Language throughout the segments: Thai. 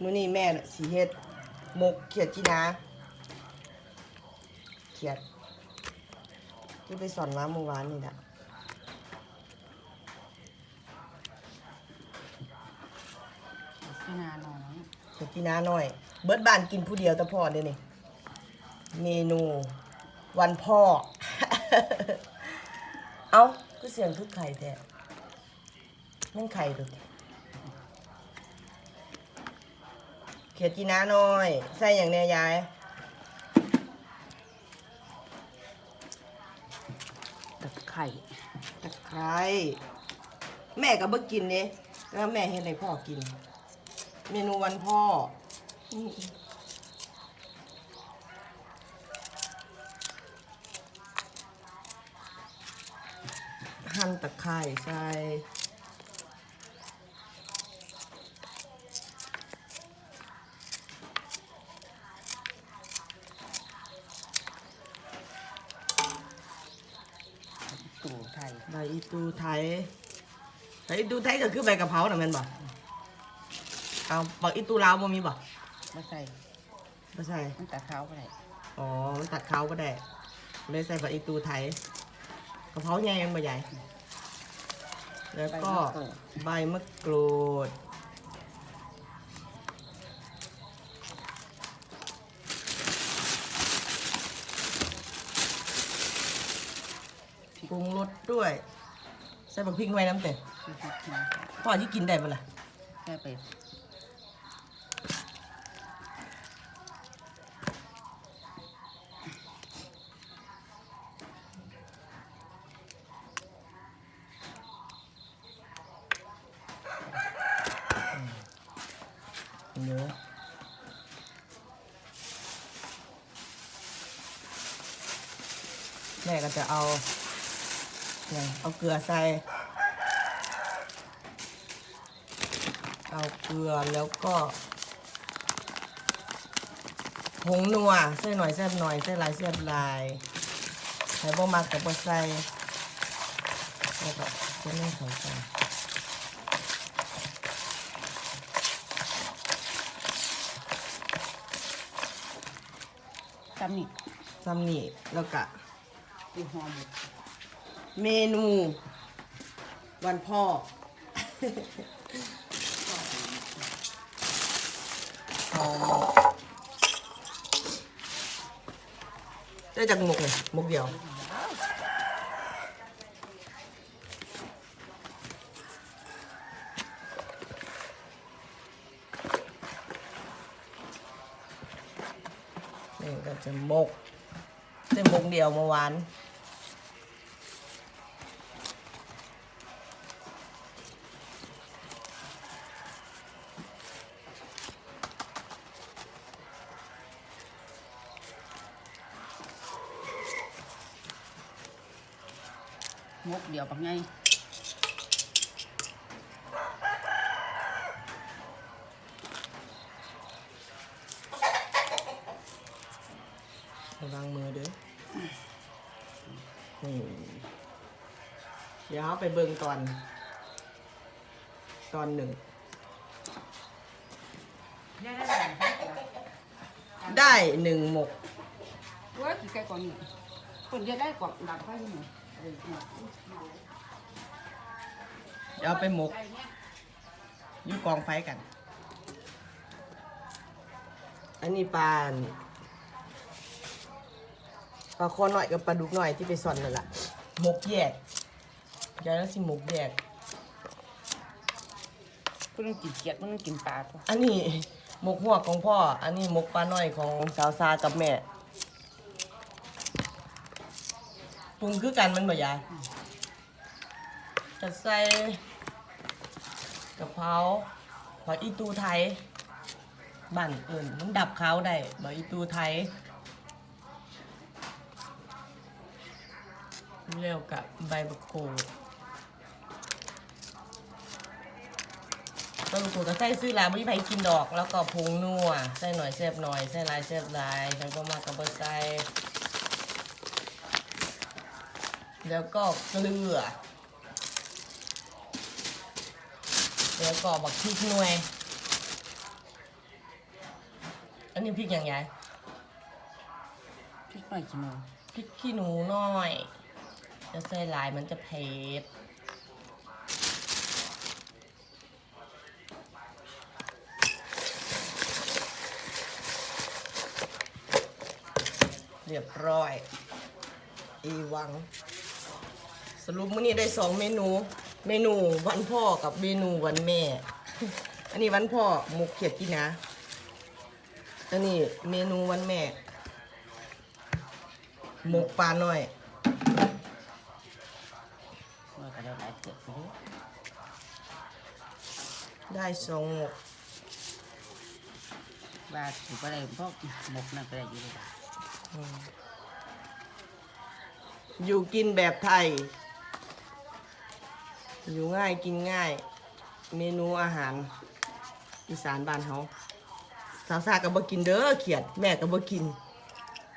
มื้อนี้แม่น่ะสิเฮ็ดหมกเขียดจีนาเขียดที่ไปสอนมาเมื่อวานนี่แหละพี่นาน้อยเขียดจีนาหน่อย เบิดบ้านกินผู้เดียวแต่พ่อเด้นี่เมนูวันพ่อ เอ้าก็เสียงทุกไข่แท้นั่นไข่ดู เขียดจีนาหน่อย ใส่อย่างเนี้ยยายตะไคร่ตะไคร้แม่ก็บ่กินเด้แล้วแม่เฮ็ดให้พ่อกิน เมนูวันพ่ออืมหั่นตะไคร้ใส่ ตู่ไทย ใบอี ตูไทยใบอีตูไทยก็คือใบกะเพราน่ะแม่นบ่เอาบักอีตูลาวบ่มีบ่ไม่ใส่บ่ใส่มันตะเขาไปไหนอ๋อมันตัดเขาก็ได้เลยใส่บักอีตูไทยกะเพราใหญ่ยังบ่ใหญ่แล้วก็ใบมะกรูดปรุงรสด้วย ใส่บักพริกไว้น้ำเต็มพ่อที่กินได้ปะล่ะแค่ไปเนื้อแม่ก็จะเอา เนี่ยเอาเกลือใส่ เอาเกลือแล้วก็ผงนัวใส่หน่อยแซ่บหน่อยใส่หลายแซ่บหลายใส่บ่มักกับบ่ใส่แล้วก็จะไม่ใส่ใส่ตำนี่ซ้ำนี่แล้วก็อีหอมหมด เมนู วันพ่อเอาได้จากหมกเลยหมกเดียวนี่ก็จะหมกได้หมกเดียวเมื่อวาน มกเดียวปักไงระวังมือเด้อนี่เดี๋ยวเอาไปเบิ่งตอน ตอนหนึ่งได้ได้ได้ได้หนึ่งหมก ว่ากี่ไก่ก่อนนี่คนจะได้กว่าดับไฟยังไง เออเดี๋ยวเอาไปหมกอยุ่กองไฟกัน อันนี้ปลาปลาคอหน่อยกับปลาดุกหน่อยที่ไปซ่อนนั่นแหละหมกแยกยายแล้วสิหมกแยกเพิ่งกินเกียดเพิ่งกินปลาตัวอันนี้หมกหัวกของพ่อ อันนี้หมกปลาน้อยของสาวซากับแม่ ปรุงคือกันมันบ่ยายจะใส่กะเพราหอยอีตูไทยบ้านอิ่นมันดับเขาได้หอยอีตูไทยเร็วกับใบมะกรูดต้นกูก็ใส่ซื้อแล้วไม่มีใครกินดอก แล้วก็ผงนัวใส่หน่อยแซ่บหน่อยใส่ลายแซ่บลายฉันก็มากกับเบอร์ใส่ แล้วก็เกลือ แล้วก็บักพริกหน่วย อันนี้พริกอย่างไงพริกหน่อยขี้หนูพริกขี้หนูน้อย จะใส่หลายมันจะเผ็ดเรียบร้อย อีวัง สรุปมื้อนี้ได้สองเมนู เมนูวันพ่อกับเมนูวันแม่ อันนี้วันพ่อหมกเขียดกินนะอันนี้เมนูวันแม่หมกปลาหน่อยว่าก็ได้หลายเกือบรู้ได้สองหมกว่าถือว่าอะไรพวกหมกนั่นก็ได้อยู่เลยอืมอยู่กินแบบไทย อยู่ง่ายกินง่าย เมนูอาหารอีสานบ้านเฮาสาวซาก็บ่กินเด้อเขียด แม่ก็บ่กิน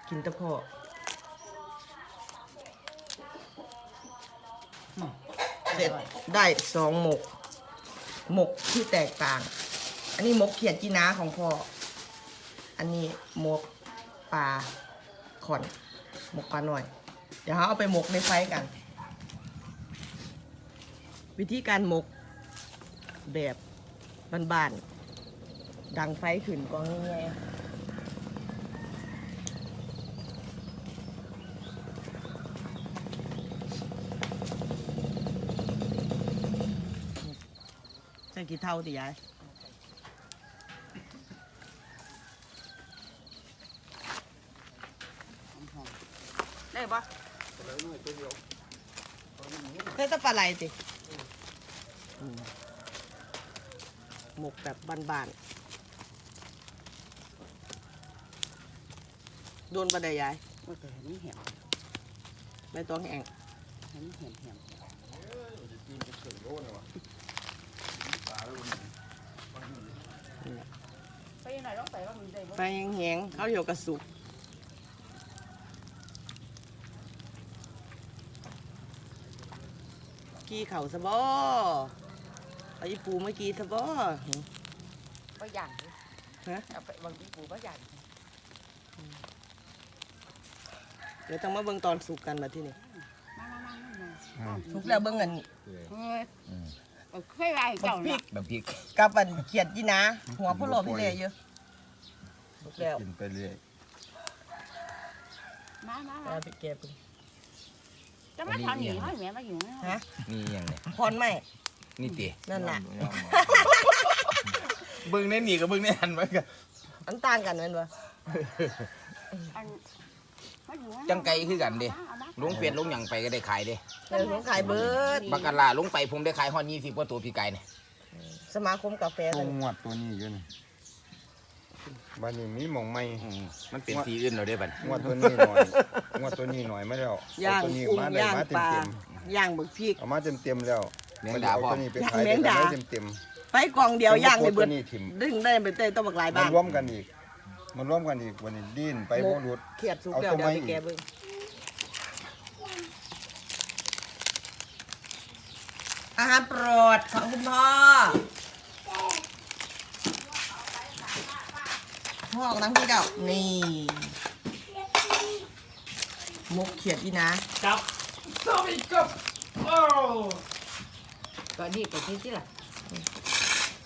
กินแต่พ่ออืมเสร็จได้สองหมก หมกที่แตกต่าง อันนี้หมกเขียดจีน้าของพ่อ อันนี้หมกปลาขอนหมกปลาหน่อย เดี๋ยวเราเอาไปหมกในไฟกัน วิธีการหมกแบบบานๆดังไฟขึ้นก็ง่ายๆใส่กี่เท่าติยายได้ปะได้แตะปลาไหลติ หมกแบบบ้านๆ โดนปลาไดยายว่าแต่เห็นนี่เหี่ยวใบตองแห้งเห็นเหี่ยวเหี่ยวไปยังไงต้องใส่ว่ามันได้บ่ไฟแห้งๆข้าวเหนียวกระสุกกี้เข่าซะบ่เอาอีปูเมื่อกี้ซะบ่ไปย่างฮะเอาไปบางทีปูก็ย่างเดี๋ยวต้องมาเบิ่งตอนสุกกันมาที่นี่มามามามาสุกแล้วเบิ่งกันเฮ้ยเอาเคยไรเจ้าพริน่ะกแบบพริกกับอันเขียดยี่นะหัวพะโล้พี่เล่เยอะสุกแล้วกินไปเรื่อยมามาเอามาไปแก้ปึงจะมาทำหนีให้แม่มาอยู่นะฮะนี่อย่างเนี้ยพรไหม นี่ตีนั่นแหละเบิ้งในนี่กับเบิ้งในหันไว้กันอันต่างกันแมันบ่อันมาอยู่นะจังไก่คือกันเด้เอามาลงเฟซลงหยังไปก็ได้ขายเด้เดี๋ยวผมขายเบิร์ดบักกะลาลงไปผมได้ขายฮอดยี่สิบกว่าตัวพี่ไก่เนี่ยสมาคมกาแฟตันั่วนงวดตัวนี้อยู่นี่บ้านนี้มีหมองไม่อืมมันเป็นสีอื่นเราได้บัดงวดตัวนี้หน่อยงวดตัวนี้หน่อยไม่แล้วย่างเอตัวนี้กุ้งมาได้ย่างมาปเต็มลาเต็มย่างบึกพริกๆเอามาเต็มเต็มๆแล้ว แมงมันดาเอาพร้อตัวมนี้ไปย่างขายแมได้งดา เต็มเต็มไฟกองเดียวย่างได้ตัเบิวดนี้ถิ่มดึงได้เป็นเต้ต้องบักหลายมับ้านนร่วมกันอีก มันร่วมกันอีกวันนี้ดิ้นไปโมรุด เขียดสุกเอาแล้วตัวเดี๋ยวไม้ ไปอีกแก้เบิ่งอาหารโปรดของคุณพ่อพ่อออกน้ำพี่เก่านี่มุกเขียดอีนะก็ดี ก็ที่ที่ล่ะ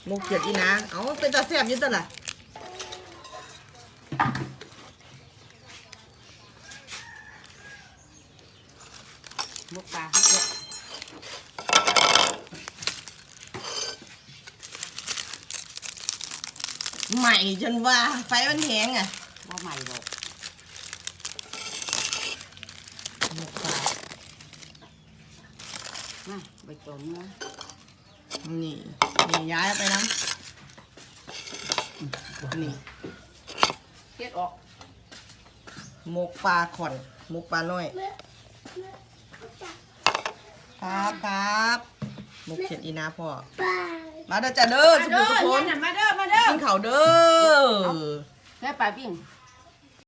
มุกเขียดอีนะเอาเป็นตาแซ่บอยิ่ตัวล่ะหมกปลาให้เจ้าใหม่จนว่าไฟมันแห้งอะบ่ใหม่ดอกหมกปลามาใบตองนะ นี่นี่ย้ายเอาไปน้ำนี่เก็ดออกหมกปลาขอนหมกปลาน้อย ครับครับหมกเขียดอีนาพ่อมาเด้อจ้าเด้อสุขุมทุกคนมาเด้อมาเด้อกินข้าวเด้อแม่ปลาปิ้ง